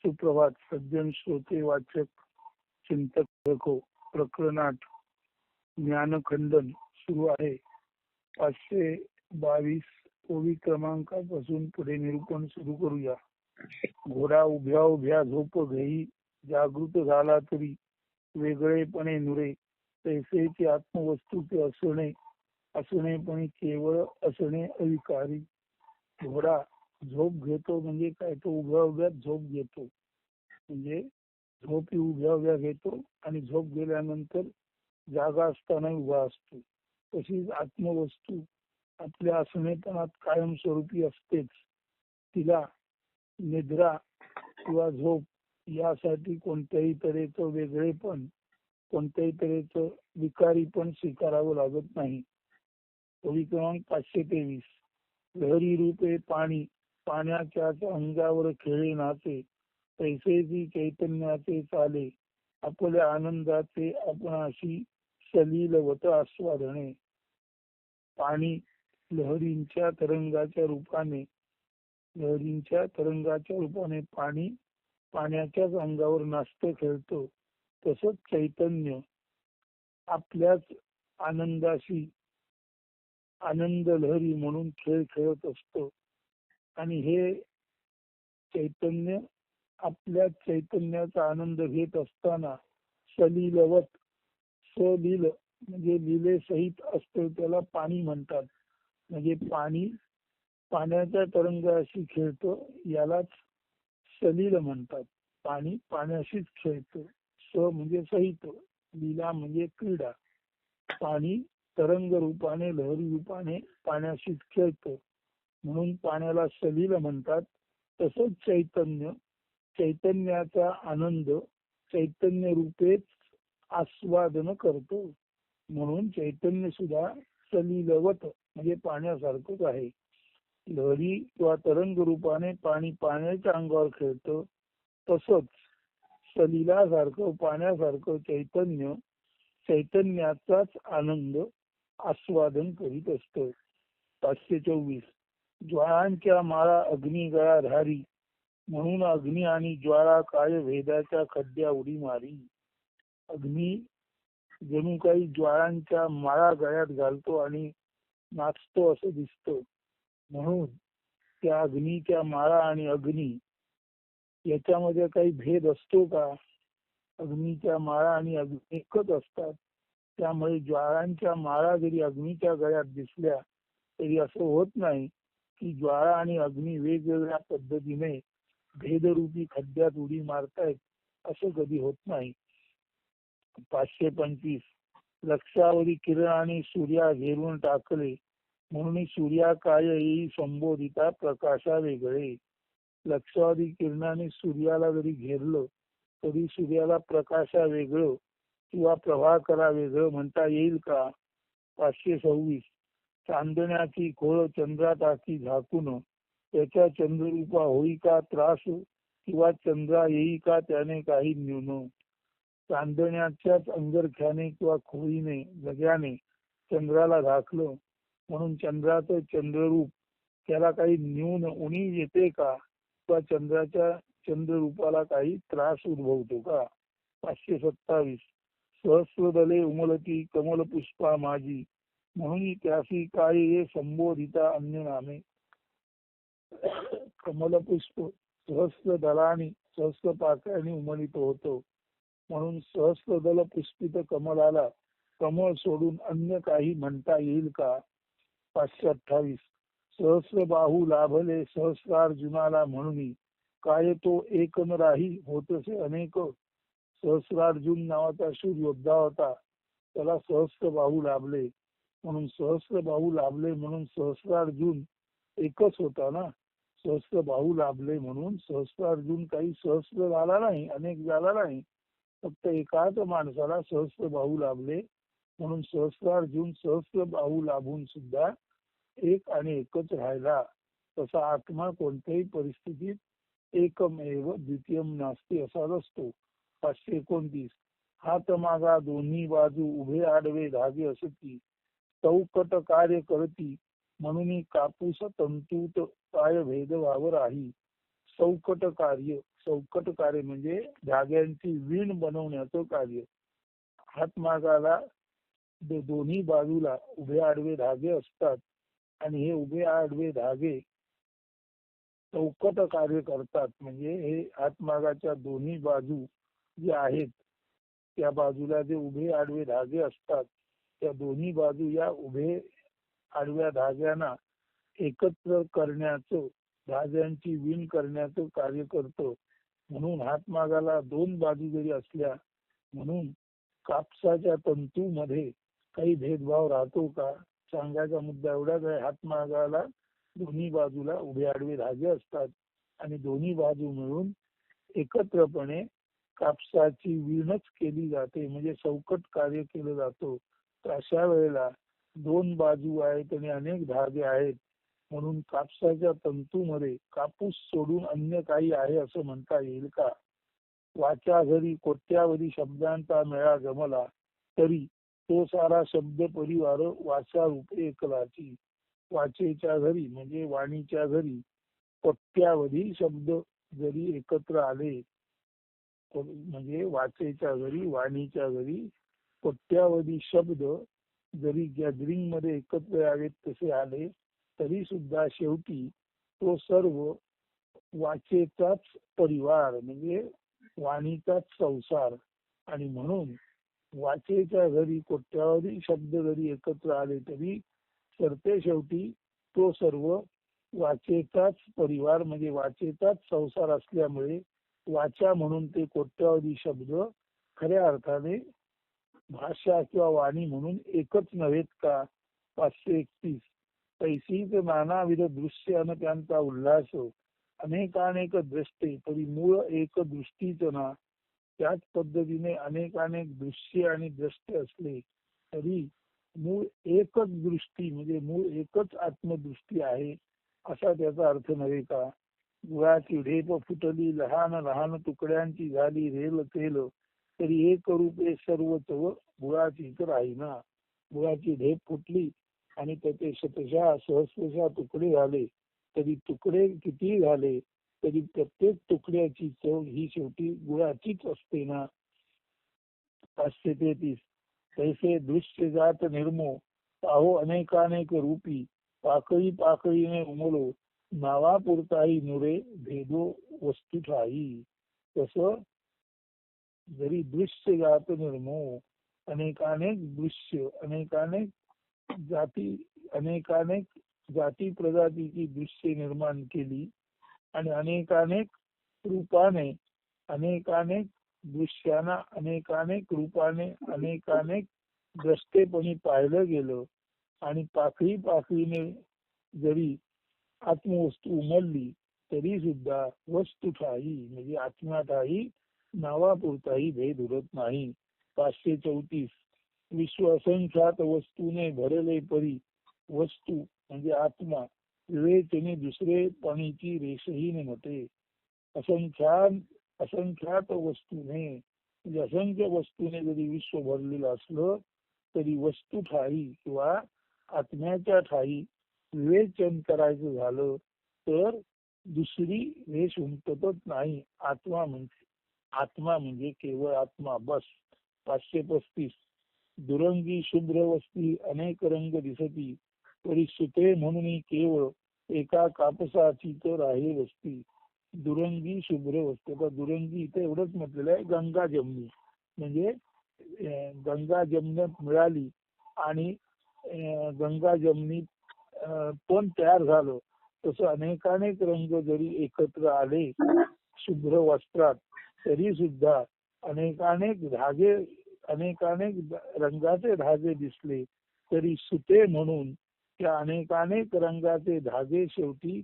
सुप्रभात सज्जन श्रोते वाचक चिंतक लेखो प्रकरणात ज्ञानखंडन सुरू आहे. पाचशे बावीस ओवी क्रमांकापासून पुढे निरूपण सुरू करूया. घोडा उभ्या उभ्या झोप घेई जागृत झाला तरी वेगळेपणे नुरे. तैसेची आत्मवस्तू ते असणे असणे पण केवळ असणे अविकारी. घोडा झोप घेतो म्हणजे काय? तो उभ्या उभ्या झोप घेतो. म्हणजे झोप ही उभ्या उभ्या घेतो आणि झोप गेल्यानंतर जागा असताना उभा असतो. तशीच आत्मवस्तू आपल्या असणेपणात कायमस्वरूपी असतेच. तिला निद्रा किंवा झोप यासाठी कोणत्याही तऱ्हेचं वेगळेपण कोणत्याही तऱ्हेचं विकारी पण स्वीकारावं लागत नाही. ओळी क्रमांक पाचशे तेवीस. लहरी रूपे पाणी पाण्याच्या अंगावर खेळे नाचे पैसेची चैतन्याचे चाले आपल्या आनंदाचे आपणाशी सलीलवत आस्वादने पाणी लहरींच्या तरंगाच्या रूपाने लहरींच्या तरंगाच्या रूपाने पाणी पाण्याच्याच अंगावर नाचत खेळतो. तसंच चैतन्य आपल्याच आनंदाशी आनंद लहरी म्हणून खेळ खेळत असतो. आणि हे चैतन्य आपल्या चैतन्याचा आनंद घेत असताना सलीलवत सलील म्हणजे लिले सहित असतो त्याला पाणी म्हणतात. म्हणजे पाणी पाण्याच्या तरंगाशी खेळतो यालाच सलील म्हणतात. पाणी पाण्याशीच खेळतो स म्हणजे सहित लीला म्हणजे क्रीडा. पाणी तरंग रूपाने लहरी रूपाने पाण्याशीच खेळतो. म्हणून पाण्याला सलील म्हणतात. तसंच चैतन्य चैतन्याचा आनंद चैतन्य रूपेच आस्वादन करतो. म्हणून चैतन्य सुद्धा सलीलवत म्हणजे पाण्यासारखंच आहे. लहरी किंवा तरंग रूपाने पाणी पाण्याच्या अंगावर खेळतं. तसंच सलिलासारखं पाण्यासारखं चैतन्य चैतन्याचाच आनंद आस्वादन करीत असत. पाचशे चोवीस. ज्वाळांच्या माळा अग्नी धारी. म्हणून अग्नी आणि ज्वाळा काय वेदाच्या खड्ड्या उडी मारी. अग्नी जणू काही ज्वाळांच्या माळा गळ्यात घालतो आणि नाचतो असं दिसतो. म्हणून त्या अग्नीच्या माळा आणि अग्नी याच्यामध्ये काही भेद असतो का? अग्नीच्या माळा आणि अग्नी एकच असतात. त्यामुळे ज्वाळांच्या माळा जरी अग्नीच्या गळ्यात दिसल्या तरी असं होत नाही. की ज्वाळा आणि अग्नी वेगवेगळ्या पद्धतीने भेदरूपी खड्ड्यात उडी मारतायत असं कधी होत नाही. पाचशे पंचवीस. लक्षावधी किरण आणि सूर्या घेरून टाकले. म्हणून सूर्या काय येई संबोधिता प्रकाशा वेगळे. लक्षावधी किरणाने सूर्याला जरी घेरलं तरी सूर्याला प्रकाशा वेगळं किंवा प्रभाकरा वेगळं म्हणता येईल का? पाचशे सव्वीस. चांदण्याची खोळ चंद्राटाकी झाकून त्याच्या चंद्ररूपा होई का त्रास किंवा चंद्रा येई का त्याने काही न्यून. चांदण्याच्याच अंगरख्याने किंवा खोळीने लग्याने चंद्राला झाकलं. म्हणून चंद्राचं चंद्ररूप त्याला काही न्यून उणी येते का? किंवा चंद्राच्या चंद्ररूपाला काही त्रास उद्भवतो का? पाचशे सत्तावीस. सहस्रदले उमलती कमल पुष्पा माझी. म्हणून त्याशी काय संबोधिता अन्य नामे. कमल पुष्प सहस्र दलानी सहस्र पाकळ्याने उमलित होतो. म्हणून सहस्र दल पुष्पित कमलाला कमळ सोडून अन्य काही म्हणता येईल का? पाचशे अठ्ठावीस. सहस्र बाहू लाभले सहस्रार्जुनाला म्हणून. काय तो एक न राही होतसे अनेक. सहस्रार्जुन नावाचा शूर योद्धा होता. त्याला सहस्र बाहू लाभले. म्हणून सहस्र बाहू लाभले म्हणून सहस्रार्जुन एकच होता ना. सहस्र बाहू लाभले म्हणून सहस्रार्जुन काही सहस्र झाला नाही अनेक झाला नाही. फक्त एकाच माणसाला सहस्र बाहू लाभले म्हणून सहस्रार्जुन सहस्र बाहू लाभून सुद्धा एक आणि एकच राहिला. तसा आत्मा कोणत्याही परिस्थितीत एकमेव द्वितीयम नास्ती असा नसतो. पाचशे एकोणतीस. हात मागा दोन्ही बाजू उभे आडवे धागे असती. चौकट कार्य करती. म्हणून कापूस तंतूत काय भेदभाव राही चौकट कार्य चौकट कार्य म्हणजे धाग्यांची वीण बनवण्याचं कार्य. हातमागाला दोन्ही बाजूला उभे आडवे धागे असतात. आणि हे उभे आडवे धागे चौकट कार्य करतात. म्हणजे हे हातमागाच्या दोन्ही बाजू जे आहेत त्या बाजूला जे उभे आडवे धागे असतात त्या दोन्ही बाजू या उभे आडव्या धाग्यांना एकत्र करण्याचं धाग्यांची विण करण्याचं कार्य करतो. म्हणून हातमागाला दोन बाजू जरी असल्या म्हणून कापसाच्या तंतूमध्ये काही भेदभाव राहतो का? सांगायचा मुद्दा एवढाच आहे हातमागाला दोन्ही बाजूला उभे आडवे धागे असतात आणि दोन्ही बाजू मिळून एकत्रपणे कापसाची विणच केली जाते म्हणजे चौकट कार्य केलं जातं. तर अशा वेळेला दोन बाजू आहेत आणि अनेक धागे आहेत. म्हणून कापसाच्या तंतूमध्ये कापूस सोडून अन्य काही आहे असं म्हणता येईल का? वाचा घरी कोट्यावधी शब्दांचा मेळा जमला तरी तो सारा शब्द परिवार वाचा रूपे एकलाची. वाचेच्या घरी म्हणजे वाणीच्या घरी कोट्यावधी शब्द जरी एकत्र आले म्हणजे वाचेच्या घरी वाणीच्या घरी कोट्यावधी शब्द जरी गॅदरिंगमध्ये एकत्र यावेत तसे आले तरी सुद्धा शेवटी तो सर्व वाचेचाच परिवार म्हणजे वाणीचाच संसार. आणि म्हणून वाचेच्या घरी कोट्यावधी शब्द जरी एकत्र आले तरी सरते शेवटी तो सर्व वाचेचाच परिवार म्हणजे वाचेचाच संसार असल्यामुळे वाचा म्हणून ते कोट्यावधी शब्द खऱ्या अर्थाने भाषा किंवा वाणी म्हणून एकच नव्हेत का? पाचशे एकतीस. तैसीच नानाविध दृश्य आणि त्यांचा उल्हास हो. अनेकानेक दृष्टे तरी मूळ एक दृष्टीच ना. त्याच पद्धतीने अनेकानेक दृश्य आणि दृष्ट असले तरी मूळ एकच दृष्टी म्हणजे मूळ एकच आत्मदृष्टी आहे असा त्याचा अर्थ नव्हे का? गुळाची ढेप फुटली लहान लहान तुकड्यांची झाली रेल तेल तरी एक रूपे सर्व तव गुळाची तर राहीना गुळाची ढेप फुटली आणि त्याचे शतशा सहस्रशा तुकडे झाले. तरी तुकडे किती झाले? तरी प्रत्येक तुकड्याची चव ही शेवटी गुळाचीच असते ना? पाचशे तेहतीस. तैसे दृश्य जात निर्मो. पाहो अनेकानेक रूपी. पाकळी पाकळीने उमलो. नावापुरताही नुरे भेदो वस्तू ठाई तस जरी दृश्य जात निर्मो अनेकानेक दृश्य अनेकानेक जाती अनेकानेक जाती प्रजातीची दृश्य निर्माण केली आणि अनेकानेक रूपाने अनेकानेक दृश्यांना अनेकानेक रूपाने अनेकानेक द्रष्टेपणी पाहिलं गेलं आणि पाखळी पाखळीने जरी आत्मवस्तू उमलली तरी सुद्धा वस्तू ठाई म्हणजे आत्म्याठाही नावापुरताही भेद उरत नाही. पाचशे चौतीस. विश्व असंख्यात वस्तूने भरले परी. वस्तू म्हणजे आत्मा. विवेचने दुसरे पाणीची रेषही नव्हते असंख्यात असंख्यात वस्तूने. म्हणजे असंख्य वस्तूने जरी विश्व भरलेलं असलं तरी वस्तू ठाई किंवा आत्म्याच्या ठाई विवेचन करायचं झालं तर दुसरी रेष उमटतच नाही. आत्मा म्हणजे आत्मा म्हणजे केवळ आत्मा. बस. पाचशे पस्तीस. दुरंगी शुभ्र वस्ती अनेक रंग दिसती. तरी सुते म्हणून केवळ एका कापसाची तर आहे वस्ती. दुरंगी शुभ्र वस्ती. आता दुरंगी इथे एवढंच म्हटलेलं आहे गंगा जमनी. म्हणजे गंगा जमण्यात मिळाली आणि गंगा जमनी पण तयार झालं. तसं अनेकानेक रंग जरी एकत्र आले शुभ्र वस्त्रात तरी सुद्धा अनेकानेक धागे अनेकानेक रंगाचे धागे दिसले तरी सुते म्हणून त्या अनेकानेक रंगाचे धागे शेवटी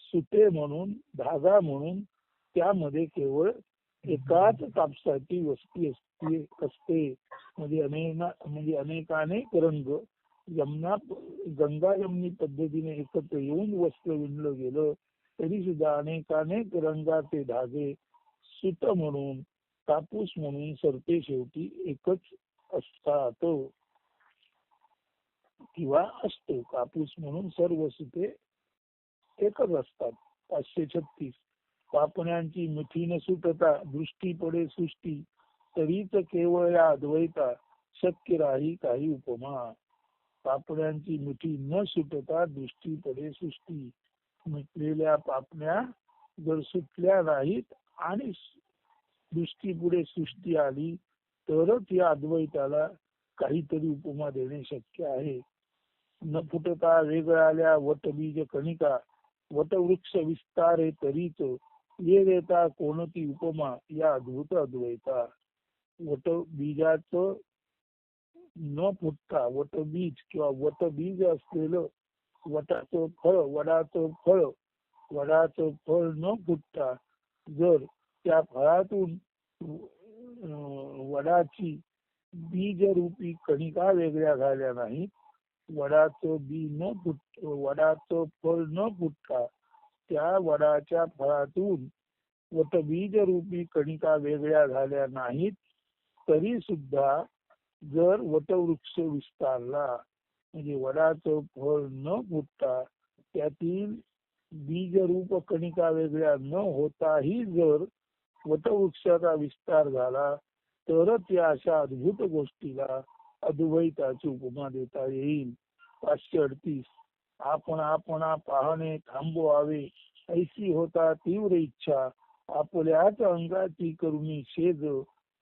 सुते म्हणून धागा म्हणून त्यामध्ये केवळ एकाच कापसाची वस्ती असते असते. म्हणजे अनेक म्हणजे अनेकानेक रंग यमुना गंगा यमनी पद्धतीने एकत्र येऊन वस्त्र विणलं गेलं तरी सुद्धा अनेकानेक रंगाचे धागे सुत म्हणून कापूस म्हणून सरते शेवटी एकच असतात. किंवा असतो. कापूस म्हणून सर्व सुते एकच असतात. पाचशे छत्तीस. पापण्यांची मिठी न सुटता दृष्टी पडे सृष्टी तरीच केवळ या अद्वैता शक्य राही काही उपमा. पापण्यांची मिठी न सुटता दृष्टी पडे सृष्टी. मिटलेल्या पापण्या जर सुटल्या नाहीत आणि दृष्टी पुढे सृष्टी आली तरच या अद्वैताला काहीतरी उपमा देणे शक्य आहे. न फुटता वेगळाल्या वटबीज कणिका वटवृक्ष विस्तारे तरीच ये देता कोणती उपमा या अद्भुत अद्वैता. वट बीजाच न फुटता वटबीज किंवा वटबीज असलेलं वटाचं फळ वडाचं फळ वडाचं फळ न फुटता जर त्या फळातून वडाची बीजरूपी कणिका वेगळ्या झाल्या नाहीत वडाचं बी न फुट वडाचं फळ न फुटता त्या वडाच्या फळातून वटबीजरूपी कणिका वेगळ्या झाल्या नाहीत तरी सुद्धा जर वटवृक्ष विस्तारला म्हणजे वडाचं फळ न फुटता त्यातील बीज रूप कणिका वेगळ्या न होताही जर वटवृक्षाचा विस्तार झाला तरच या अशा अद्भुत गोष्टीला अद्वैताची उपमा देता येईल. पाचशे अडतीस. आपण आपण पाहणे थांबवावे. ऐशी होता तीव्र इच्छा. आपल्याच अंगाची करुणी शेज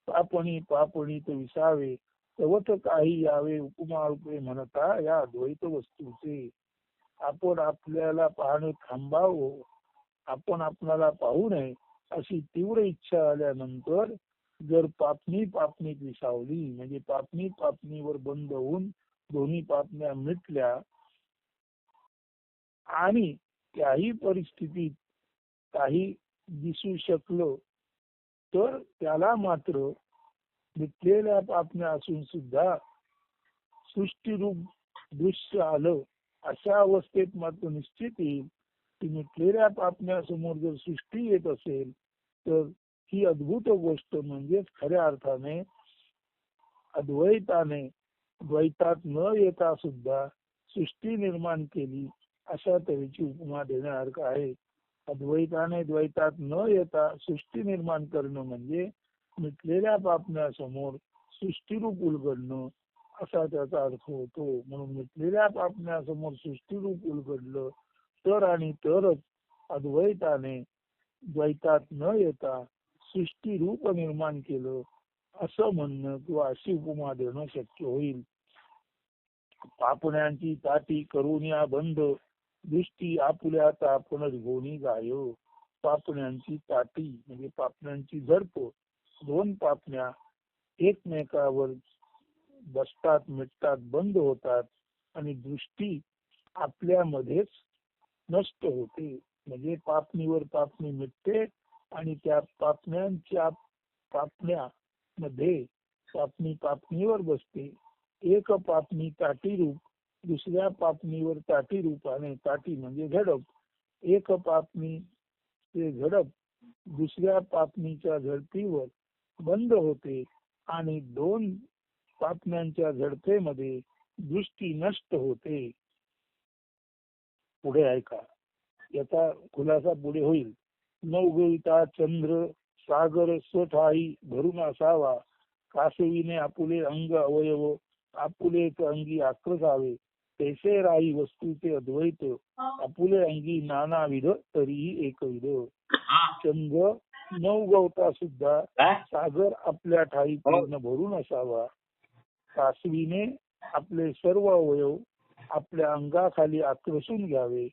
पापणी पापणीत विसावे. तवत काही यावे उपमा रूपे म्हणता या अद्वैत वस्तूचे. आपण आपल्याला पाहणे थांबावं आपण आपणाला पाहू नये अशी तीव्र इच्छा आल्यानंतर जर पापणी पापणीत विसावली म्हणजे पापणी पापणीवर बंद होऊन दोन्ही पापण्या मिटल्या आणि त्याही परिस्थितीत काही दिसू शकलो तर त्याला मात्र मिटलेल्या पापण्या असून सुद्धा सृष्टीरूप दृश्य आलं. अशा अवस्थेत मात्र निश्चित येईल की मिटलेल्या पापण्यासमोर जर सृष्टी येत असेल तर ही अद्भुत गोष्ट म्हणजेच खऱ्या अर्थाने अद्वैताने द्वैतात न येता सुद्धा सृष्टी निर्माण केली अशा तऱ्हेची उपमा देण्यासारखं आहे. अद्वैताने द्वैतात न येता सृष्टी निर्माण करणं म्हणजे मिटलेल्या पापण्यासमोर सृष्टीरूप उलगडणं असा त्याचा अर्थ होतो. म्हणून मिटलेल्या पापण्यासमोर सृष्टीरूप उलगडलं. तर आणि तरच अद्वैताने द्वैतात न येता सृष्टीरूप निर्माण केलं. असं म्हणणं किंवा अशी उपमा देणं शक्य होईल. पापण्यांची ताटी करून या बंद. दृष्टी आपुल्याचा तापणच गोणी गाय. पापण्यांची ताटी म्हणजे पापण्यांची झडप. दोन पापण्या एकमेकावर बसतात मिटतात बंद होतात आणि दृष्टी आपल्यामध्येच नष्ट होते. म्हणजे पापणीवर पापणी मिटते आणि त्या पापण्यांच्या पापण्या मध्ये पापणी पापणीवर बसते. एक पापणी ताटी रूप दुसऱ्या पापणीवर ताटी रूपाने ताटी म्हणजे झडप. एक पापणी ते झडप दुसऱ्या पापणीच्या झडपीवर बंद होते आणि दोन पापण्यांच्या झडपेमध्ये दृष्टी नष्ट होते. पुढे ऐका. याचा खुलासा पुढे होईल. नवगविता चंद्र सागर स्वठाई भरून असावा. कासवीने आपुले अंग अवयव आपुले अंगी आक्रसावे. तैसे राही वस्तूचे अद्वैत आपुले अंगी नानाविध तरीही एकविध. चंद्र नवगवता सुद्धा सागर आपल्या ठाई पूर्ण भरून असावा. कासवीने आपले सर्व अवयव आपल्या अंगाखाली आक्रसून घ्यावे.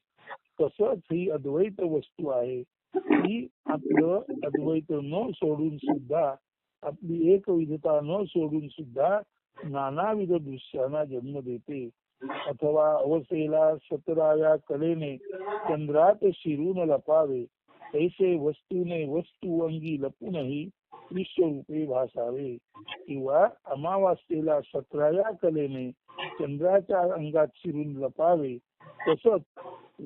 तसंच ही अद्वैत वस्तू आहे. ती आपलं अद्वैत न सोडून सुद्धा आपली एकविधता न सोडून सुद्धा नानाविध दृश्यांना जन्म देते. अथवा अवसेला सतराव्या कलेने चंद्रात शिरून लपावे. तैसे वस्तूने वस्तू अंगी लपूनही विश्वरूपे भासावे किंवा अमावास्येला सतराव्या कलेने चंद्राच्या अंगात शिरून लपावे. तसंच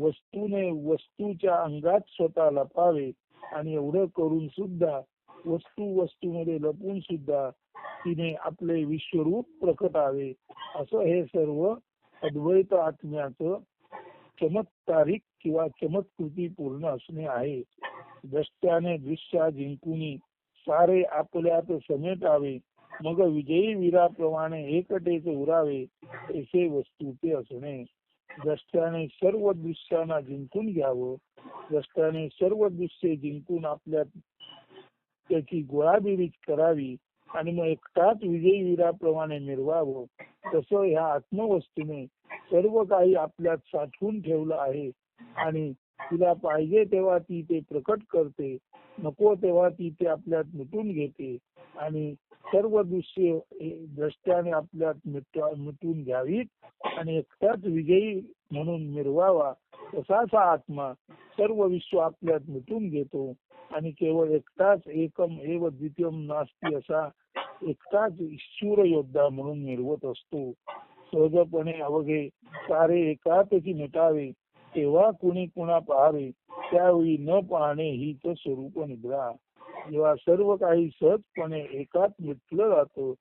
वस्तूने वस्तूच्या अंगात स्वतः लपावे. आणि एवढं करून सुद्धा वस्तू वस्तूमध्ये लपून सुद्धा तिने आपले विश्वरूप प्रकटावे. असं हे सर्व अद्वैत आत्म्याचं चमत्कारिक किंवा चमत्कृती पूर्ण असणे आहे. दृष्ट्याने दृश्या जिंकून सारे आपल्यात समेटावे मग विजयी वीराप्रमाणे एकटेच उरावे असे वस्तूचे असणे. द्रष्ट्याने सर्व दृश्यांना जिंकून घ्यावं. द्रष्ट्याने सर्व दृश्ये जिंकून आपल्या त्याची गोळाबिरीज करावी आणि मग एकटाच विजयी वीराप्रमाणे मिरवावं. तसं ह्या आत्मवस्तूने सर्व काही आपल्यात साठवून ठेवलं आहे. आणि तिला पाहिजे तेव्हा ती ते प्रकट करते. नको तेव्हा ती ते आपल्यात मिटून घेते आणि सर्व दृश्य दृष्ट्याने आपल्यात मिटून घ्यावीत आणि एकटाच विजयी म्हणून मिरवावा तसाच हा आत्मा सर्व विश्व आपल्यात मिटून घेतो आणि केवळ एकटाच एकम एव द्वितीयम नास्ती असा एकटाच शूर योद्धा म्हणून मिरवत असतो. सहजपणे अवघे सारे एकातची मिटावे तेव्हा कुणी कुणा पाहावे त्यावेळी न पाहणे हीच स्वरूप निद्रा. जेव्हा सर्व काही सहजपणे एकात मिटलं जातो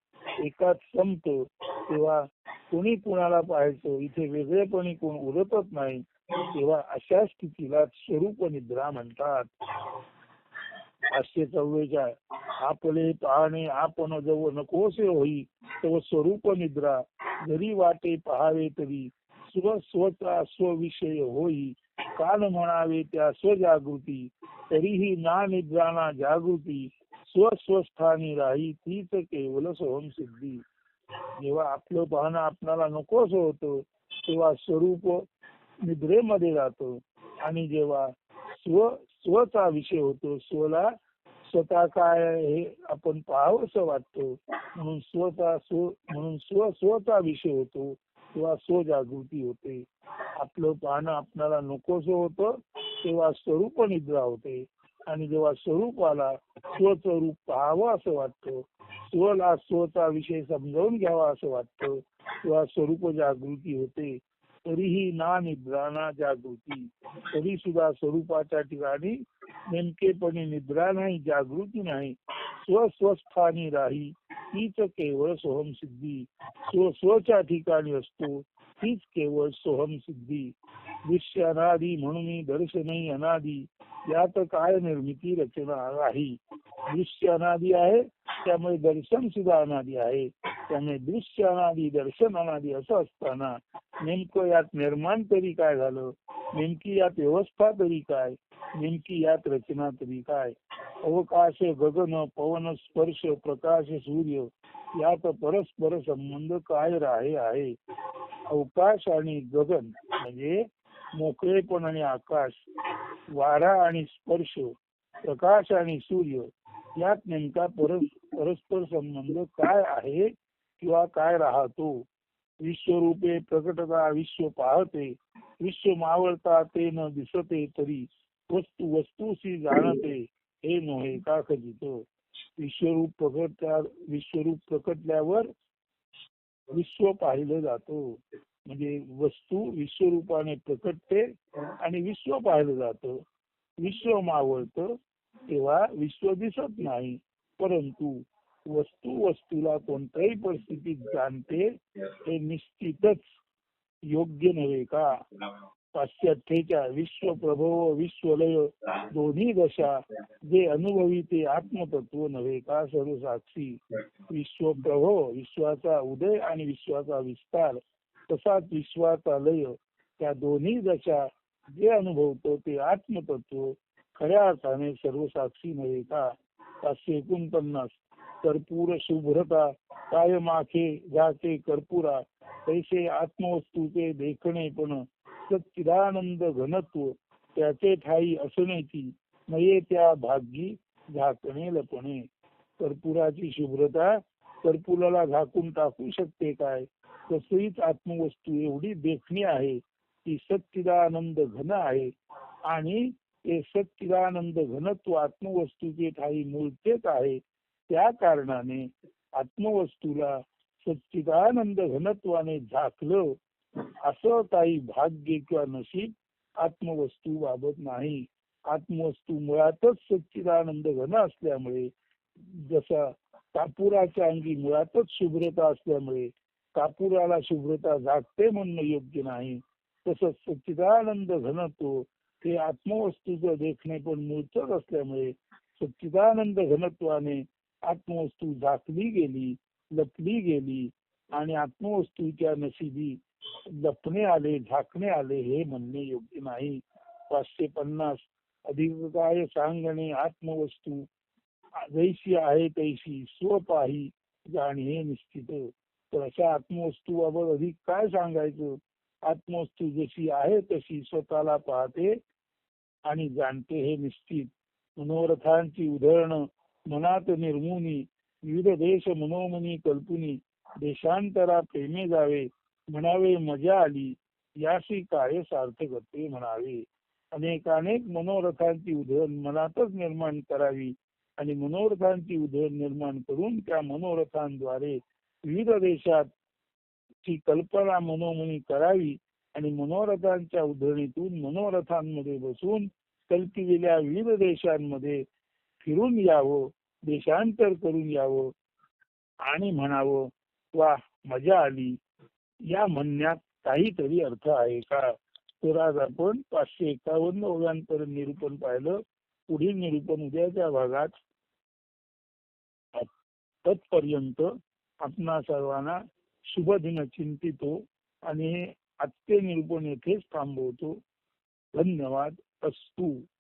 एकात संपतो तेव्हा कुणी कुणाला पाहायचं इथे वेगळेपणी कोण उरतच नाही तेव्हा अशा स्थितीला स्वरूप निद्रा म्हणतात. पाचशे चव्वेचाळ आपले पाहणे आपण जवळ नकोसे होई तेव्हा स्वरूप निद्रा जरी वाटे पहावे तरी स्व स्वचा स्वविषय होई. कान म्हणावे त्या स्वजागृती तरीही ना निद्राना जागृती स्वस्वस्थानी राही तीच केवल सोहम सिद्धी जेव्हा आपलं पाहणं आपणाला नकोस होतं तेव्हा स्वरूप निद्रेमध्ये जातो आणि जेव्हा स्व स्वचा विषय होतो स्वला स्वतः काय हे आपण पाहावंसं वाटतो. म्हणून स्वचा स्व म्हणून स्व स्वचा विषय होतो. तेव्हा स्वजागृती होते. आपलं पाहणं आपणाला नकोस होतं तेव्हा स्वरूप निद्रा होते. आणि जेव्हा स्वरूप आला स्वच रूप पाहावं असं वाटतं. स्वला स्वचा विषय समजावून घ्यावा असं वाटतं. तेव्हा स्वरूप जागृती होते. तरीही ना निद्राना जागृती तरी सुद्धा स्वरूपाच्या ठिकाणी नेमकेपणे निद्रा नाही जागृती नाही. स्वस्वस्थानी राही हीच केवळ सोहम सिद्धी. स्व स्वच्या ठिकाणी असतो हीच केवळ सोहम सिद्धी. दृश्य अनादी म्हणून दर्शनही अनादी यात काय निर्मिती रचना राही दृश्य अनादी आहे त्यामुळे दर्शन सुद्धा अनादी आहे. त्यामुळे दृश्य अनादी दर्शन अनादी असं असताना नेमकं यात निर्माण तरी काय झालं? नेमकी यात व्यवस्था तरी काय? नेमकी यात रचना तरी काय? अवकाश गगन पवन स्पर्श प्रकाश सूर्य यात परस्पर संबंध काय राहे आहे? अवकाश आणि गगन म्हणजे मोकळेपण आणि आकाश वारा आणि स्पर्श प्रकाश आणि सूर्य यात नेमका परस परस्पर संबंध काय आहे? किंवा काय राहतो? विश्वरूपे प्रकटता विश्व पाहते विश्व मावळता ते न दिसते तरी वस्तू वस्तूशी जाणते हे नोहे का खचित? विश्वरूप प्रकटल्या विश्वरूप प्रकटल्यावर विश्व पाहिलं जातो. म्हणजे वस्तू विश्वरूपाने प्रकटते आणि विश्व पाहिलं जातं. विश्व मावळतं तेव्हा विश्व दिसत नाही परंतु वस्तू वस्तूला कोणत्याही परिस्थितीत जाणते हे निश्चितच योग्य नव्हे का? पाश्चात्येच्या विश्व प्रभव विश्वलय दोन्ही दशा जे अनुभवी ते आत्मतत्व नव्हे का? सर्व साक्षी विश्व प्रभव विश्वाचा उदय आणि विश्वाचा विस्तार तसाच विश्वाचा लय त्या दोन्ही दशा जे अनुभवतो ते आत्मतत्व खऱ्या अर्थाने सर्व साक्षी नव्हे का? पाचशे एकोणपन्नास. कर्पूर शुभ्रता काय माखे जाते कर्पुरा तैसे आत्मवस्तूचे देखणे पण सच्चिदानंद घनत्व त्याचे ठाई असण्याची नये त्या भाग्यी झाकणे लपणे. कर्पुराची शुभ्रता कर्पुराला झाकून टाकू शकते काय? तसहीच आत्मवस्तू एवढी देखणी आहे ती सच्चिदानंद घन आहे. आणि ते सच्चिदानंद घनत्व आत्मवस्तूचे ठाई मूळतेच आहे. त्या कारणाने आत्मवस्तूला सच्चिदानंद घनत्वाने झाकलं असं काही भाग्य किंवा नशीब आत्मवस्तू बाबत नाही. आत्मवस्तू मुळातच सच्चिदानंद घन असल्यामुळे जसा कापुराच्या अंगी मुळातच शुभ्रता असल्यामुळे कापुराला शुभ्रता झाकते म्हणणं योग्य नाही तसंच सच्चिदानंद घनत्व हे आत्मवस्तूचं देखणे पण मूळच असल्यामुळे सच्चिदानंद घनत्वाने आत्मवस्तू झाकली गेली लपली गेली आणि आत्मवस्तूच्या नशिबी लपणे आले झाकणे आले हे म्हणणे योग्य नाही. पाचशे पन्नास अधिक काय सांगणे आत्मवस्तू जैशी आहे तैशी स्वपाही जाणे हे निश्चित. तर अशा आत्मवस्तूबाबत अधिक काय सांगायचं? आत्मवस्तू जशी आहे तशी स्वतःला पाहते आणि जाणते हे निश्चित. मनोरथांची उदाहरणं मनात निर्मुनी विविध देश मनोमनी कल्पुनी देशांतरा प्रेमे जावे म्हणावे मजा आली याशी काय सार्थकत्वे म्हणावे. अनेकानेक मनोरथांची उधळण मनातच निर्माण करावी आणि मनोरथांची उधळण निर्माण करून त्या मनोरथांद्वारे विविध देशात ची कल्पना मनोमनी करावी आणि मनोरथांच्या उधळणीतून मनोरथांमध्ये बसून कल्पिलेल्या विविध देशांमध्ये फिरून यावं देशांतर करून यावं आणि म्हणावं वा मजा आली. या म्हणण्यात काहीतरी अर्थ आहे का? तर आज आपण पाचशे एकावन्न ओव्यांपर्यंत निरूपण पाहिलं. पुढील निरूपण उद्याच्या भागात. तत्पर्यंत आपणा सर्वांना शुभ दिन चिंतितो आणि आजचे निरूपण येथेच थांबवतो. धन्यवाद. अस्तू.